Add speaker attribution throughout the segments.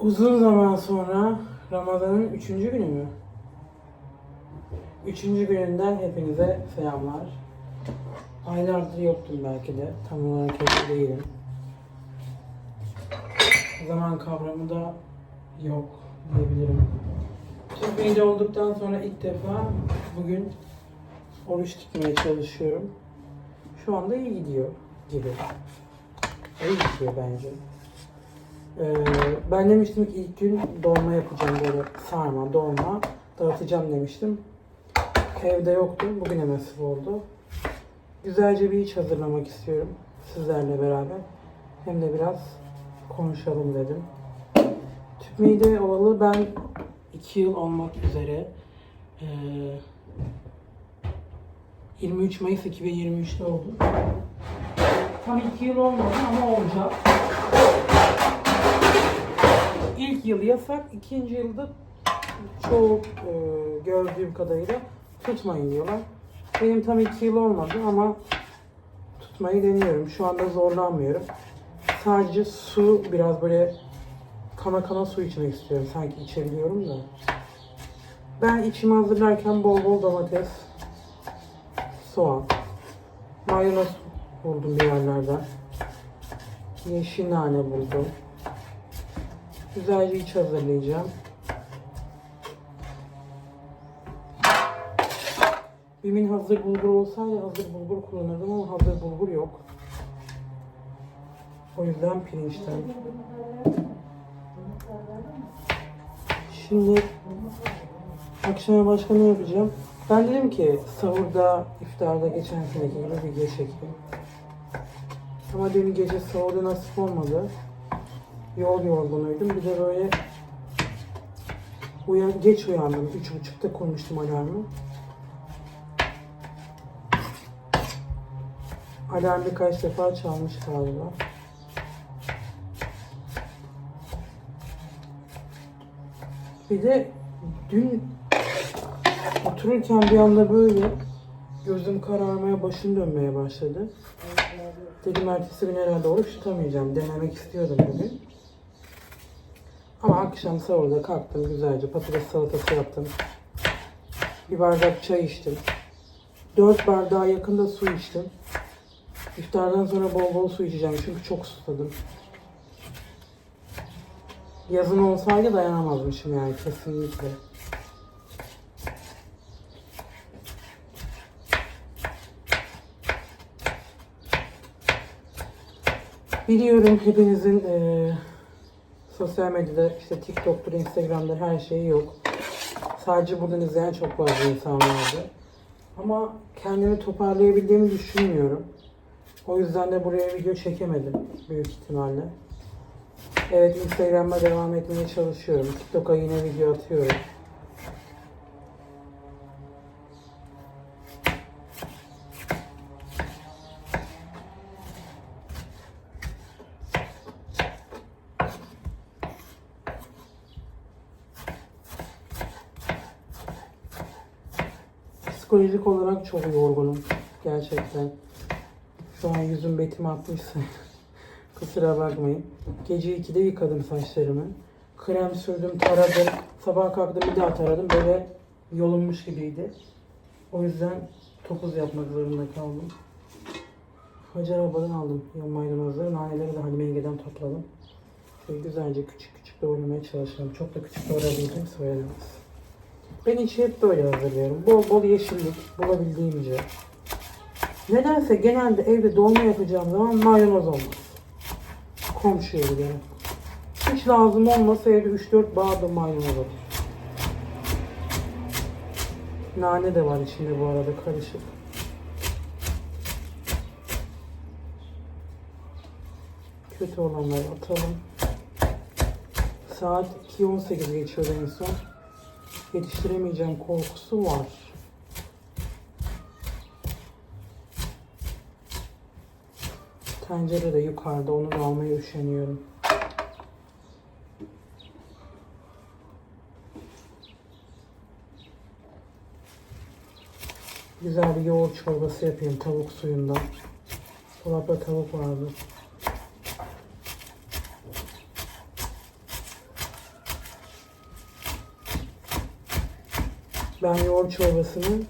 Speaker 1: Uzun zaman sonra Ramazan'ın üçüncü günü mü? Üçüncü gününden hepinize selamlar. Aylardır yoktum belki de. Tam olarak evde değilim. Zaman kavramı da yok diyebilirim. Türkiye'de olduktan sonra ilk defa bugün oruç tutmaya çalışıyorum. Şu anda iyi gidiyor gibi. İyi gidiyor bence. Ee, ben demiştim ki ilk gün dolma yapacağım böyle sarma, dolma dağıtacağım demiştim. Evde yoktu. Bugüne nasip oldu. Güzelce bir iç hazırlamak istiyorum sizlerle beraber. Hem de biraz konuşalım dedim. Tüp mide ovalı ben 2 yıl olmak üzere ee, 23 Mayıs 2023'te oldu. Tam 2 yıl olmadı ama olacak. İlk yıl yasak, ikinci yılda çoğu e, gördüğüm kadarıyla tutmayın diyorlar. Benim tam iki yıl olmadı ama tutmayı deniyorum. Şu anda zorlanmıyorum. Sadece su biraz böyle kana kana su içmek istiyorum. Sanki içebiliyorum da. Ben içimi hazırlarken bol bol domates, soğan, maydanoz buldum bir yerlerden. Yeşil nane buldum. Güzelce iç hazırlayacağım. Bimin hazır bulgur olsaydı hazır bulgur kullanırdım ama hazır bulgur yok. O yüzden pirinçten. Şimdi akşama başka ne yapacağım? Ben dedim ki sahurda, iftarda geçen seneki gibi video çekeyim. Ama dün gece sahurda nasip olmadı. Yol yorgunuydum. Bir de böyle uyan, geç uyandım. Üç buçukta kurmuştum alarmı. Alarm birkaç defa çalmış galiba. Bir de dün otururken bir anda böyle gözüm kararmaya, başım dönmeye başladı. Dedim ertesi gün herhalde oruç tutamayacağım. Denemek istiyordum bugün. Akşam sahurda kalktım güzelce patates salatası yaptım. Bir bardak çay içtim. Dört bardağa yakında su içtim. İftardan sonra bol bol su içeceğim çünkü çok susadım. Yazın olsaydı dayanamazmışım yani kesinlikle. Biliyorum hepinizin eee, sosyal medyada işte TikTok'tur, Instagram'dır her şeyi yok. Sadece buradan izleyen çok fazla insan vardı. Ama kendimi toparlayabildiğimi düşünmüyorum. O yüzden de buraya video çekemedim büyük ihtimalle. Evet Instagram'a devam etmeye çalışıyorum. TikTok'a yine video atıyorum. Psikolojik olarak çok yorgunum. Gerçekten. Şu an yüzüm betim atmışsa kusura bakmayın. Gece 2'de yıkadım saçlarımı. Krem sürdüm, taradım. Sabah kalktım bir daha taradım. Böyle yolunmuş gibiydi. O yüzden topuz yapmak zorunda kaldım. Hacer abladan aldım maydanozları. Naneleri de Halime yengeden topladım. Şöyle güzelce küçük küçük doğramaya çalışıyorum. Çok da küçük doğrayabildim söylenemez. Ben içi hep böyle hazırlıyorum. Bol bol yeşillik bulabildiğimce. Nedense genelde evde dolma yapacağım zaman maydanoz olmaz. Komşuya giderim. Hiç lazım olmasa evde 3-4 bağda maydanoz olur. Nane de var içinde bu arada karışık. Kötü olanları atalım. Saat 2.18 geçiyor en son. Yetiştiremeyeceğim korkusu var. Tencere de yukarıda. Onu da almaya üşeniyorum. Güzel bir yoğurt çorbası yapayım tavuk suyundan. Dolapta tavuk vardı. Ben yoğurt çorbasını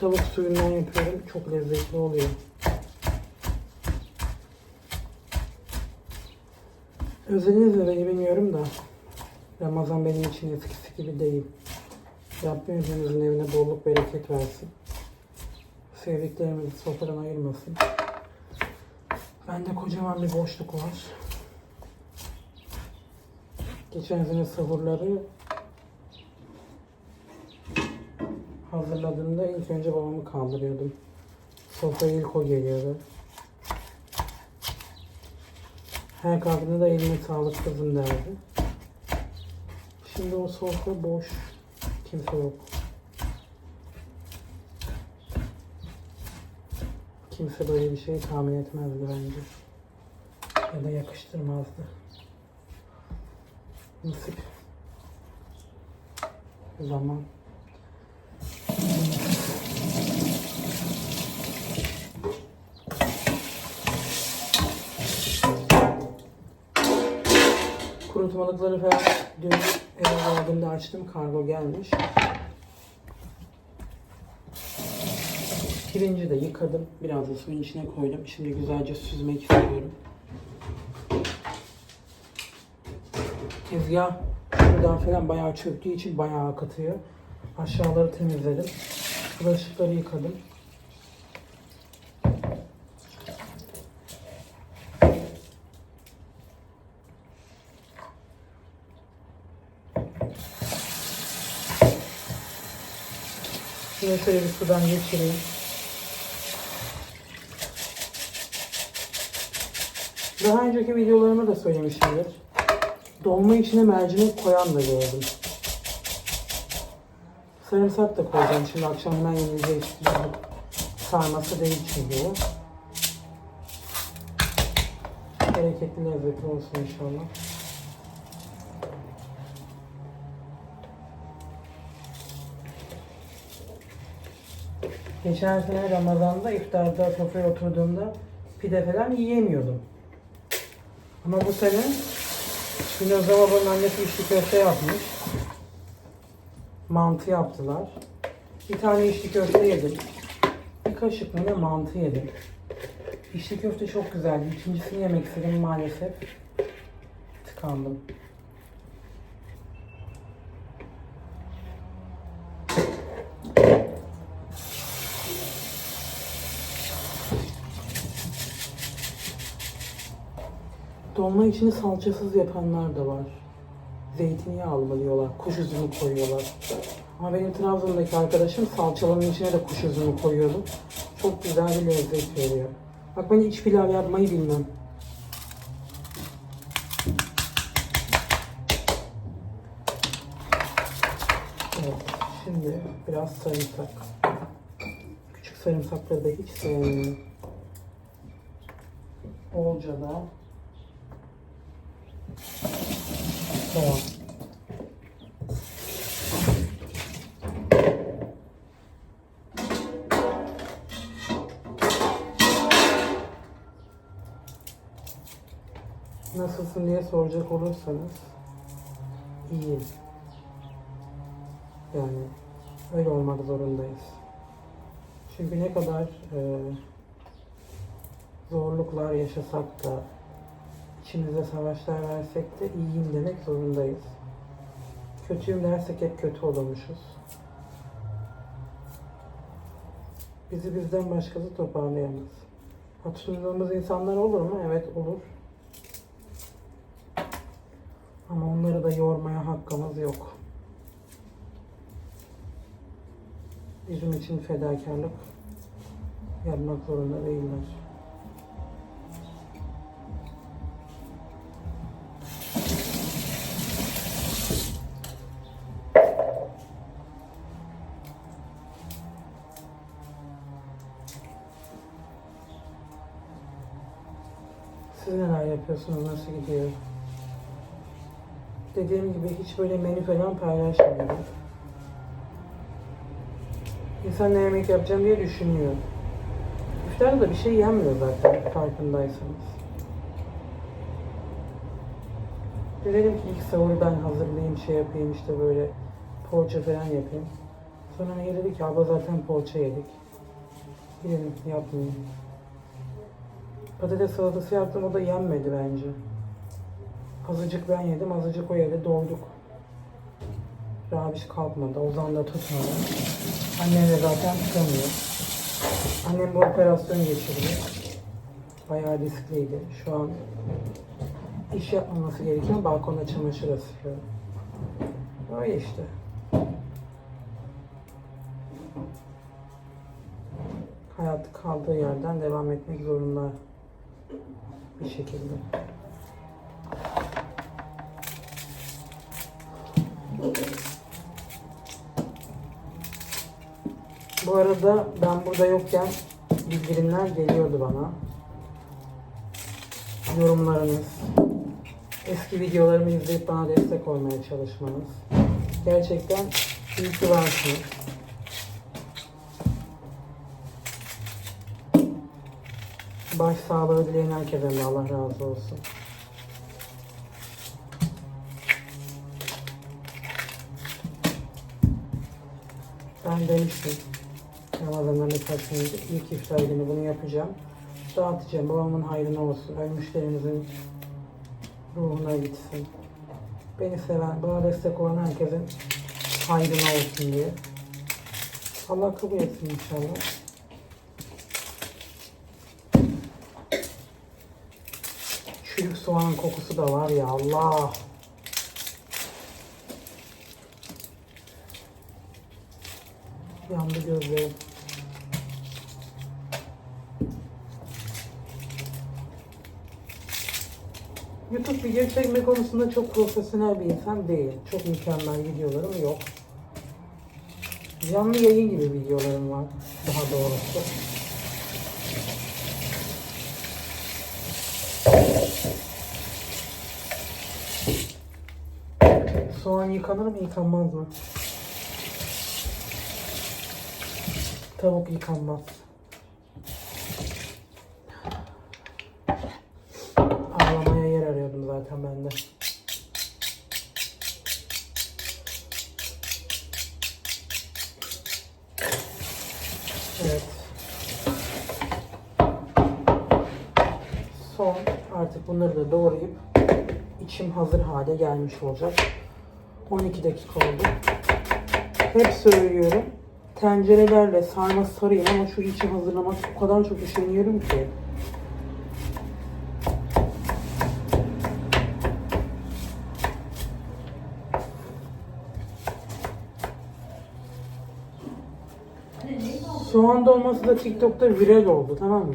Speaker 1: tavuk suyundan yapıyorum. Çok lezzetli oluyor. Özeliniz de beni bilmiyorum da Ramazan benim için eskisi gibi değil. Rabbim hepimizin evine bolluk bereket versin. Sevdiklerimizi sofradan ayırmasın. Bende kocaman bir boşluk var. Geçen sene sahurları hazırladığımda ilk önce babamı kaldırıyordum. Sofraya ilk o geliyordu. Her kalktığında da eline sağlık kızım derdi. Şimdi o sofra boş. Kimse yok. Kimse böyle bir şey tahmin etmezdi bence. Ya da yakıştırmazdı. Nasip. Zaman. Kurutmalıkları falan dün eve geldiğimde açtım. Kargo gelmiş. Pirinci de yıkadım. Biraz da suyun içine koydum. Şimdi güzelce süzmek istiyorum. Tezgah buradan falan bayağı çöktüğü için bayağı akıtıyor. Aşağıları temizledim. Bulaşıkları yıkadım. Şöyle bir sudan geçireyim. Daha önceki videolarımda da söylemişimdir. Dolma içine mercimek koyan da gördüm. Sarımsak da koyacağım şimdi akşam hemen yenileceğiz. Sarması değil çünkü bu. Bereketli lezzetli olsun inşallah. Geçen sene Ramazan'da iftarda sofraya oturduğumda pide falan yiyemiyordum. Ama bu sene Şinoza babanın annesi içli köfte yapmış. Mantı yaptılar. Bir tane içli köfte yedim. Bir kaşık mı mantı yedim. İçli köfte çok güzeldi. İkincisini yemek istedim maalesef. Tıkandım. Dolma içini salçasız yapanlar da var. Zeytinyağlı diyorlar, kuş üzümü koyuyorlar. Ama benim Trabzon'daki arkadaşım salçaların içine de kuş üzümü koyuyordu. Çok güzel bir lezzet veriyor. Bak ben iç pilav yapmayı bilmem. Evet, şimdi biraz sarımsak. Küçük sarımsakları da hiç sevmiyorum. Bolca da Soğan. Nasılsın diye soracak olursanız iyiyim. Yani öyle olmak zorundayız. Çünkü ne kadar e, zorluklar yaşasak da İçimize savaşlar versek de iyiyim demek zorundayız. Kötüyüm dersek hep kötü olurmuşuz. Bizi bizden başkası toparlayamaz. Hatırladığımız insanlar olur mu? Evet olur. Ama onları da yormaya hakkımız yok. Bizim için fedakarlık yapmak zorunda değiller. Yapıyorsunuz? Nasıl gidiyor? Dediğim gibi hiç böyle menü falan paylaşmıyorum. İnsan ne yemek yapacağım diye düşünüyor. İftarda da bir şey yenmiyor zaten farkındaysanız. Dedim ki ilk sahuru ben hazırlayayım, şey yapayım işte böyle poğaça falan yapayım. Sonra ne dedi ki abla zaten poğaça yedik. Gidelim yapmayayım. Patates salatası yaptım o da yenmedi bence. Azıcık ben yedim azıcık o yedi doyduk. Rabiş kalkmadı Ozan da tutmadı. Annem de zaten tutamıyor. Annem bu operasyon geçirdi. Bayağı riskliydi. Şu an iş yapmaması gereken balkonda çamaşır asıyor. Öyle işte. Hayatı kaldığı yerden devam etmek zorunda bir şekilde. Bu arada ben burada yokken bildirimler geliyordu bana. Yorumlarınız, eski videolarımı izleyip bana destek olmaya çalışmanız. Gerçekten iyi ki varsınız. Baş sağlığı dileyen herkese Allah razı olsun. Ben demiştim. Ramazan'dan önce ilk iftar günü bunu yapacağım. Dağıtacağım. Babamın hayrına olsun. Ölmüşlerimizin ruhuna gitsin. Beni seven, bana destek olan herkesin hayrına olsun diye. Allah kabul etsin inşallah. Soğanın kokusu da var ya Allah. Yandı gözlerim. YouTube video çekme konusunda çok profesyonel bir insan değil. Çok mükemmel videolarım yok. Canlı yayın gibi videolarım var daha doğrusu. Soğan yıkanır mı yıkanmaz mı? Tavuk yıkanmaz. Ağlamaya yer arıyordum zaten ben de. Evet. Son artık bunları da doğrayıp içim hazır hale gelmiş olacak. 12 dakika oldu. Hep söylüyorum. Tencerelerle sarma sarayım ama şu içi hazırlamak o kadar çok üşeniyorum ki. Soğan dolması da TikTok'ta viral oldu tamam mı?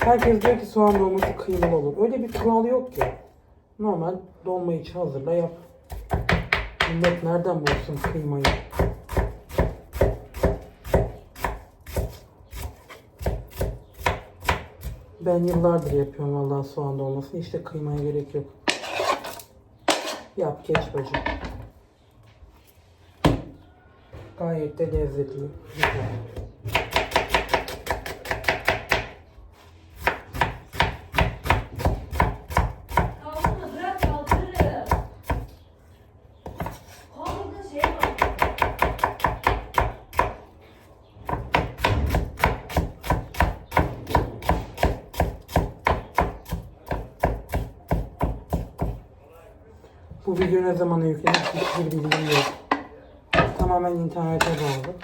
Speaker 1: Herkes diyor ki soğan dolması kıymalı olur. Öyle bir kural yok ki. Normal dolma içi hazırla yap. Millet nereden bulsun kıymayı? Ben yıllardır yapıyorum vallahi soğan dolmasını. İşte kıymaya gerek yok. Yap geç bacım. Gayet de lezzetli. Güzel.
Speaker 2: Kaldırma bırak kaldırırım. Kaldırda şey var.
Speaker 1: Bu video ne zamana yüklenir hiçbir bilgim yok. Tamamen internete bağlı.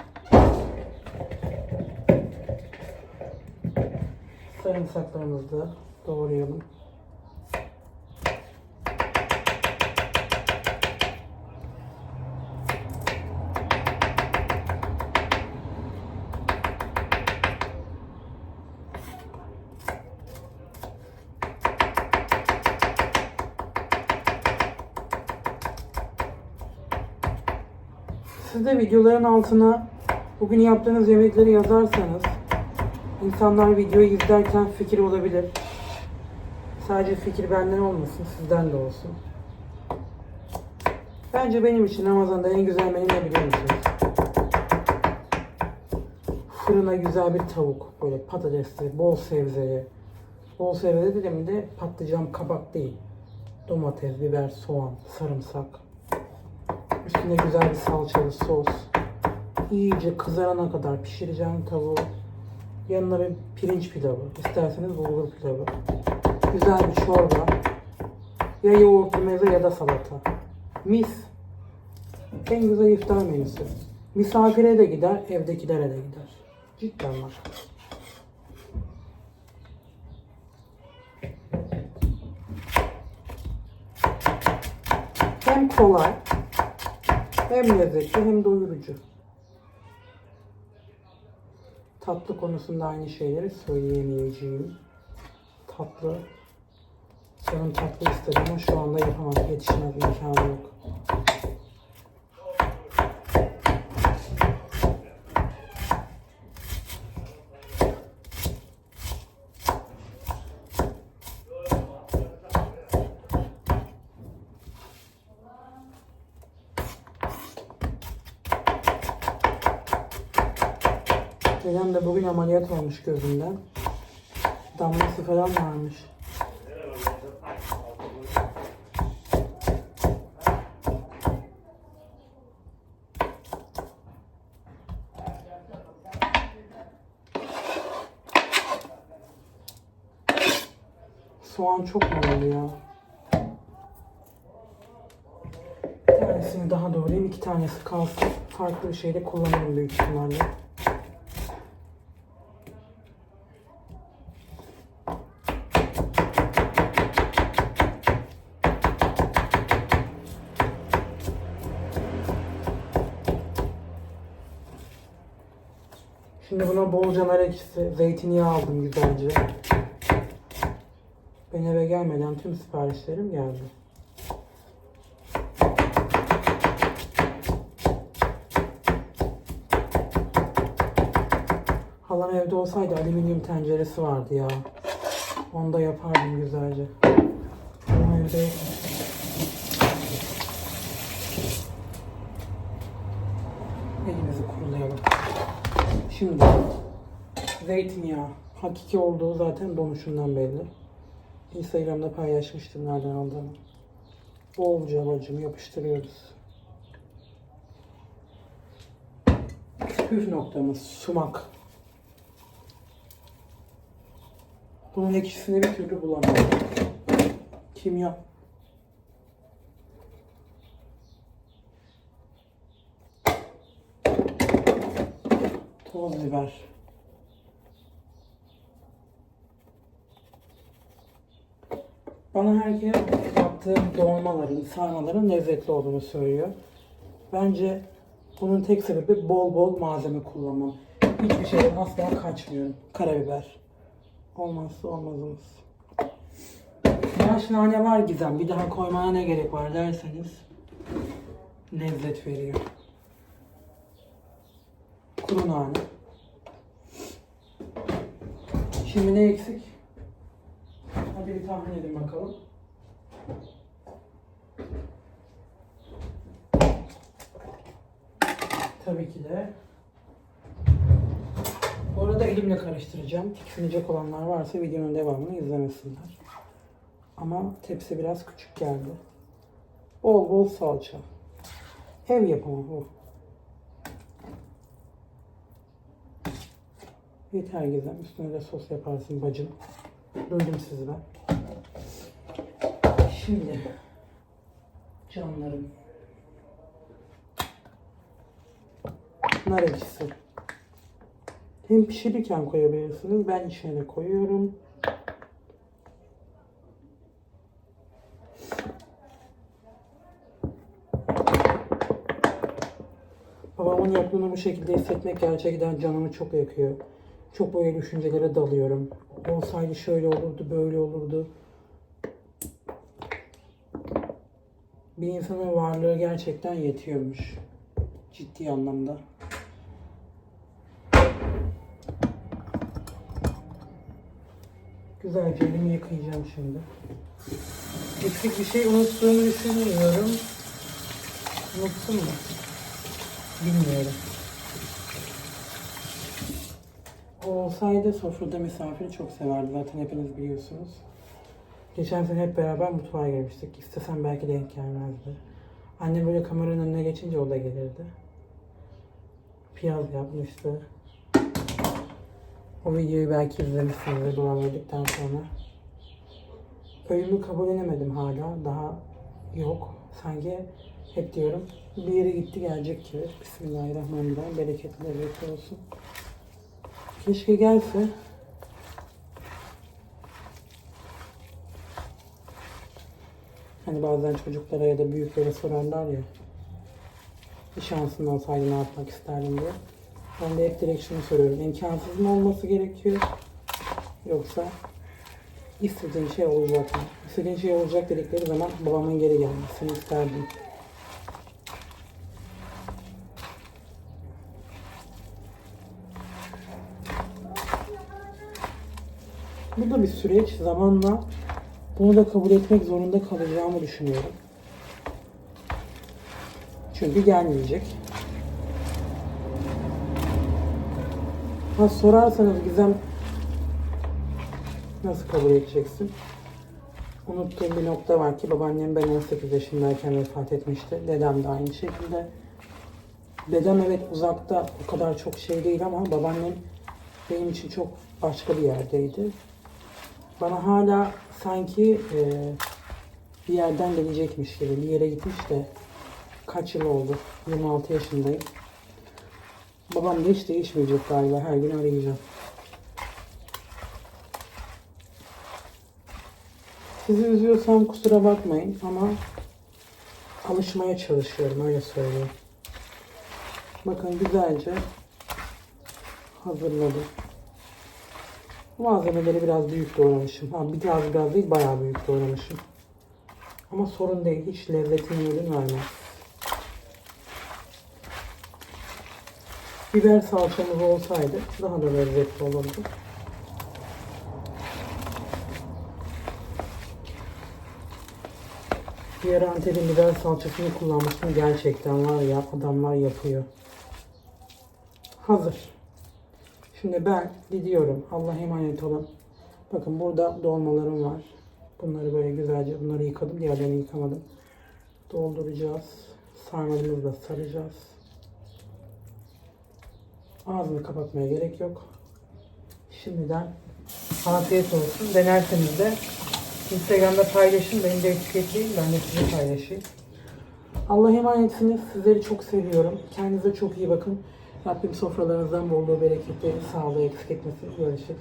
Speaker 1: Sarımsaklarımızı da doğrayalım. Siz de videoların altına bugün yaptığınız yemekleri yazarsanız insanlar videoyu izlerken fikir olabilir. Sadece fikir benden olmasın, sizden de olsun. Bence benim için Ramazan'da en güzel menü ne biliyor musunuz? Fırına güzel bir tavuk, böyle patatesli, bol sebzeli. Bol sebze dedim de patlıcan, kabak değil. Domates, biber, soğan, sarımsak. Üstüne güzel bir salçalı sos. iyice kızarana kadar pişireceğim tavuğu. Yanına bir pirinç pilavı, isterseniz bulgur pilavı. Güzel bir çorba. Ya yoğurtlu meze ya da salata. Mis. En güzel iftar menüsü. Misafire de gider, evdekilere de gider. Cidden var. Hem kolay, hem lezzetli, hem doyurucu. Tatlı konusunda aynı şeyleri söyleyemeyeceğim. Tatlı, canım tatlı istedim ama şu anda yapamam. Yetişmez imkanı yok. Dedem de bugün ameliyat olmuş gözünden. Damlası falan varmış. Soğan çok mal ya. Bir tanesini daha doğrayayım. iki tanesi kalsın. Farklı bir şeyde kullanırım büyük ihtimalle. Şimdi buna bolca nar ekşisi, zeytinyağı aldım güzelce. Ben eve gelmeden tüm siparişlerim geldi. Halam evde olsaydı alüminyum tenceresi vardı ya. Onda yapardım güzelce. Ama evde Şimdi zeytinyağı. Hakiki olduğu zaten donuşundan belli. Instagram'da paylaşmıştım nereden aldığımı. Bolca bacım yapıştırıyoruz. Püf noktamız sumak. Bunun ekşisini bir türlü bulamadım. Kimya. Toz biber. Bana herkes yaptığım dolmaların, sarmaların lezzetli olduğunu söylüyor. Bence bunun tek sebebi bol bol malzeme kullanmam. Hiçbir şeyden asla kaçmıyorum. Karabiber. Olmazsa olmazımız. Yaş nane var Gizem. Bir daha koymaya ne gerek var derseniz lezzet veriyor. Kuru nane. Şimdi ne eksik? Hadi bir tahmin edin bakalım. Tabii ki de. Bu arada elimle karıştıracağım. Tiksinecek olanlar varsa videonun devamını izlemesinler. Ama tepsi biraz küçük geldi. Bol bol salça. Ev yapımı bu. Yeter Gizem. Üstüne de sos yaparsın bacım. Duydum sizi ben. Şimdi canlarım. Nar ekşisi. Hem pişirirken koyabilirsiniz. Ben içine koyuyorum. Babamın yaptığını bu şekilde hissetmek gerçekten canımı çok yakıyor. Çok böyle düşüncelere dalıyorum. Olsaydı şöyle olurdu, böyle olurdu. Bir insanın varlığı gerçekten yetiyormuş. Ciddi anlamda. Güzelce elimi yıkayacağım şimdi. Eksik bir şey unuttuğumu düşünmüyorum. Unuttum mu? Bilmiyorum. O olsaydı sofrada misafiri çok severdi. Zaten hepiniz biliyorsunuz. Geçen sene hep beraber mutfağa girmiştik. İstesem belki denk gelmezdi. Annem böyle kameranın önüne geçince o da gelirdi. piyaz yapmıştı. O videoyu belki izlemişsinizdir duvar verdikten sonra. Öğümü kabullenemedim hala. Daha yok. Sanki hep diyorum bir yere gitti gelecek gibi. Bismillahirrahmanirrahim. Bereketli olsun. Keşke gelse. Hani bazen çocuklara ya da büyüklere sorarlar ya. Bir şansın olsaydı ne yapmak isterdin diye. Ben de hep direkt şunu soruyorum. İmkansız mı olması gerekiyor? Yoksa istediğin şey olacak mı? İstediğin şey olacak dedikleri zaman babamın geri gelmesini isterdim. Bu da bir süreç. Zamanla bunu da kabul etmek zorunda kalacağımı düşünüyorum. Çünkü gelmeyecek. Ha sorarsanız Gizem nasıl kabul edeceksin? Unuttuğum bir nokta var ki babaannem ben 18 yaşındayken vefat etmişti. Dedem de aynı şekilde. Dedem evet uzakta o kadar çok şey değil ama babaannem benim için çok başka bir yerdeydi. Bana hala sanki e, bir yerden gelecekmiş gibi bir yere gitmiş de kaç yıl oldu? 26 yaşındayım. Babam da hiç değişmeyecek galiba. Her gün arayacağım. Sizi üzüyorsam kusura bakmayın ama alışmaya çalışıyorum öyle söyleyeyim. Bakın güzelce hazırladım. Malzemeleri biraz büyük doğramışım. Ha, biraz biraz değil bayağı büyük doğramışım. Ama sorun değil. Hiç lezzetine ödün vermez. Biber salçamız olsaydı daha da lezzetli olurdu. Bir ara Antep'in biber salçasını kullanmıştım. Gerçekten var ya adamlar yapıyor. Hazır. Şimdi ben gidiyorum. Allah'a emanet olun. Bakın burada dolmalarım var. Bunları böyle güzelce bunları yıkadım. Diğerlerini yıkamadım. Dolduracağız. Sarmalarımızı da saracağız. Ağzını kapatmaya gerek yok. Şimdiden afiyet olsun. Denerseniz de Instagram'da paylaşın. Beni de etiketleyin. Ben de size paylaşayım. Allah'a emanetsiniz. Sizleri çok seviyorum. Kendinize çok iyi bakın. Rabbim sofralarınızdan bolluğu, bereketleri, sağlığı eksik etmesin. Görüşürüz.